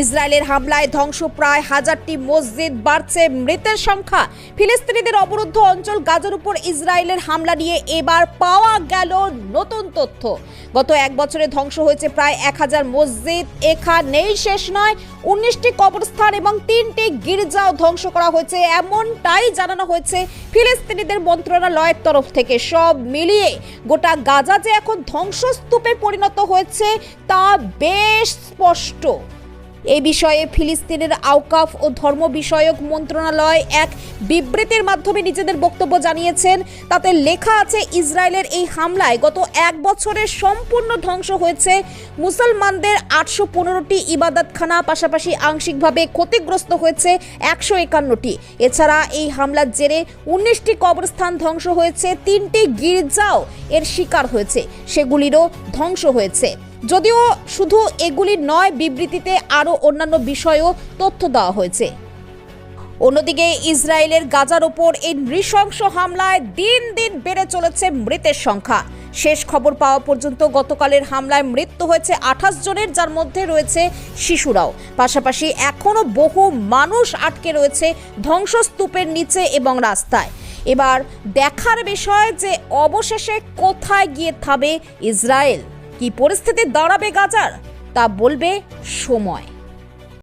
ইসরায়েলের হামলায় ধ্বংস প্রায় হাজারটি মসজিদ বাড়ছে, মৃতের সংখ্যা। ফিলিস্তিনিদের অবরুদ্ধ অঞ্চল গাজার উপর ইসরায়েলের হামলা নিয়ে এবার পাওয়া গেল নতুন তথ্য। গত এক বছরে ধ্বংস হয়েছে প্রায় এক হাজার মসজিদ, এখানেই শেষ নয়, উনিশটি কবরস্থান এবং তিনটি গির্জাও ধ্বংস করা হয়েছে, এমনটাই জানানো হয়েছে ফিলিস্তিনিদের মন্ত্রণালয়ের তরফ থেকে। সব মিলিয়ে গোটা গাজা যে এখন ধ্বংসস্তূপে পরিণত হয়েছে তা বেশ স্পষ্ট। এই বিষয়ে ফিলিস্তিনের আউকাফ ও ধর্ম বিষয়ক মন্ত্রণালয় এক বিবৃতির মাধ্যমে নিজেদের বক্তব্য জানিয়েছেন। তাতে লেখা আছে, ইসরায়েলের এই হামলায় গত এক বছরে সম্পূর্ণ ধ্বংস হয়েছে মুসলমানদের আটশো পনেরোটি ইবাদতখানা, পাশাপাশি আংশিকভাবে ক্ষতিগ্রস্ত হয়েছে একশো একান্নটি। এছাড়া এই হামলার জেরে উনিশটি কবরস্থান ধ্বংস হয়েছে, তিনটি গির্জাও এর শিকার হয়েছে। সেগুলিরও ধ্বংস হয়েছে। যদিও শুধু এগুলি নয়, বিবৃতিতে আরও অন্যান্য বিষয়েও তথ্য দেওয়া হয়েছে। অন্যদিকে ইসরায়েলের গাজার ওপর এই নৃশংস হামলায় দিন দিন বেড়ে চলেছে মৃতের সংখ্যা। শেষ খবর পাওয়া পর্যন্ত গতকালের হামলায় মৃত্যু হয়েছে আঠাশ জনের, যার মধ্যে রয়েছে শিশুরাও। পাশাপাশি এখনও বহু মানুষ আটকে রয়েছে ধ্বংসস্তূপের নিচে এবং রাস্তায়। এবার দেখার বিষয় যে অবশেষে কোথায় গিয়ে থামে ইসরায়েল। কি পরিস্থিতি দাঁড়াবে গাজার? তা বলবে সময়।